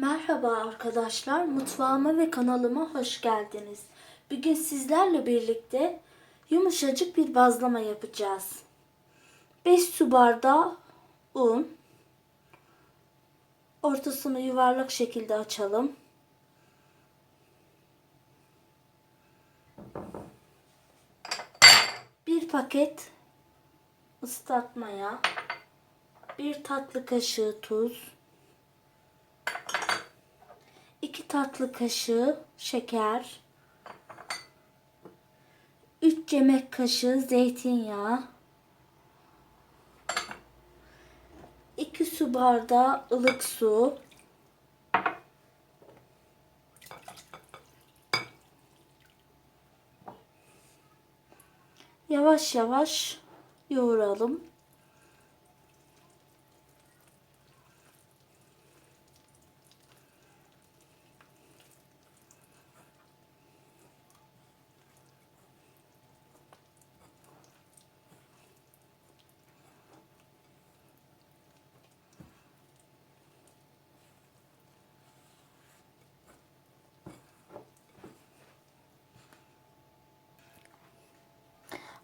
Merhaba arkadaşlar, mutfağıma ve kanalıma hoş geldiniz. Bugün sizlerle birlikte yumuşacık bir bazlama yapacağız. 5 su bardağı un. Ortasını yuvarlak şekilde açalım. Bir paket ıslatmaya, bir tatlı kaşığı tuz, 2 tatlı kaşığı şeker, 3 yemek kaşığı zeytinyağı, 2 su bardağı ılık su, yavaş yavaş yoğuralım.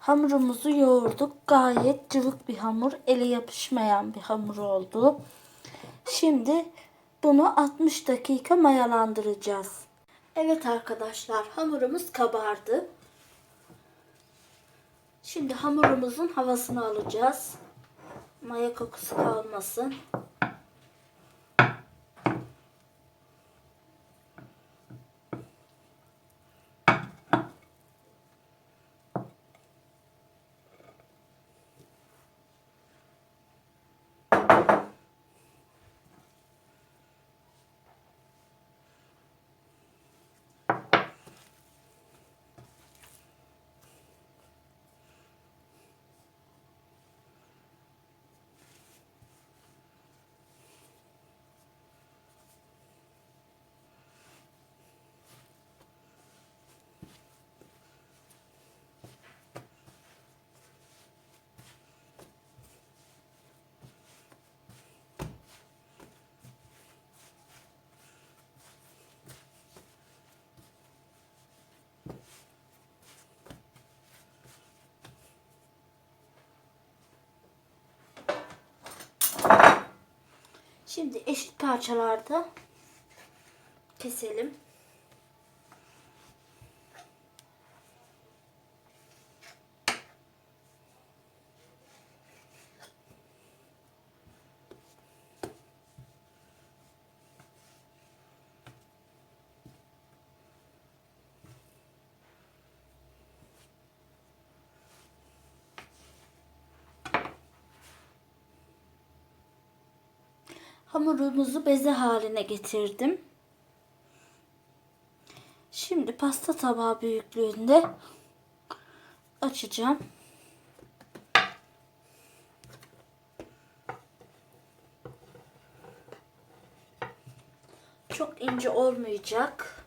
Hamurumuzu yoğurduk. Gayet cıvık bir hamur. Ele yapışmayan bir hamur oldu. Şimdi bunu 60 dakika mayalandıracağız. Evet arkadaşlar hamurumuz kabardı. Şimdi hamurumuzun havasını alacağız. Maya kokusu kalmasın. Şimdi eşit parçalarda keselim. Hamurumuzu beze haline getirdim. Şimdi pasta tabağı büyüklüğünde açacağım. Çok ince olmayacak.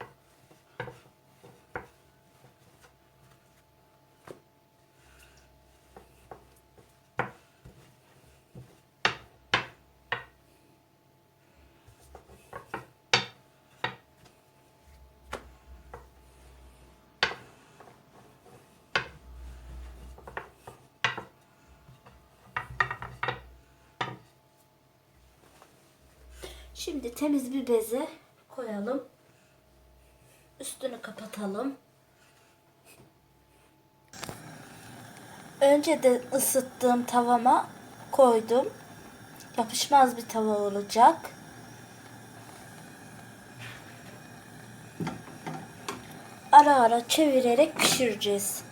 Şimdi temiz bir beze koyalım. Üstünü kapatalım. Önce de ısıttığım tavama koydum. Yapışmaz bir tava olacak. Ara ara çevirerek pişireceğiz.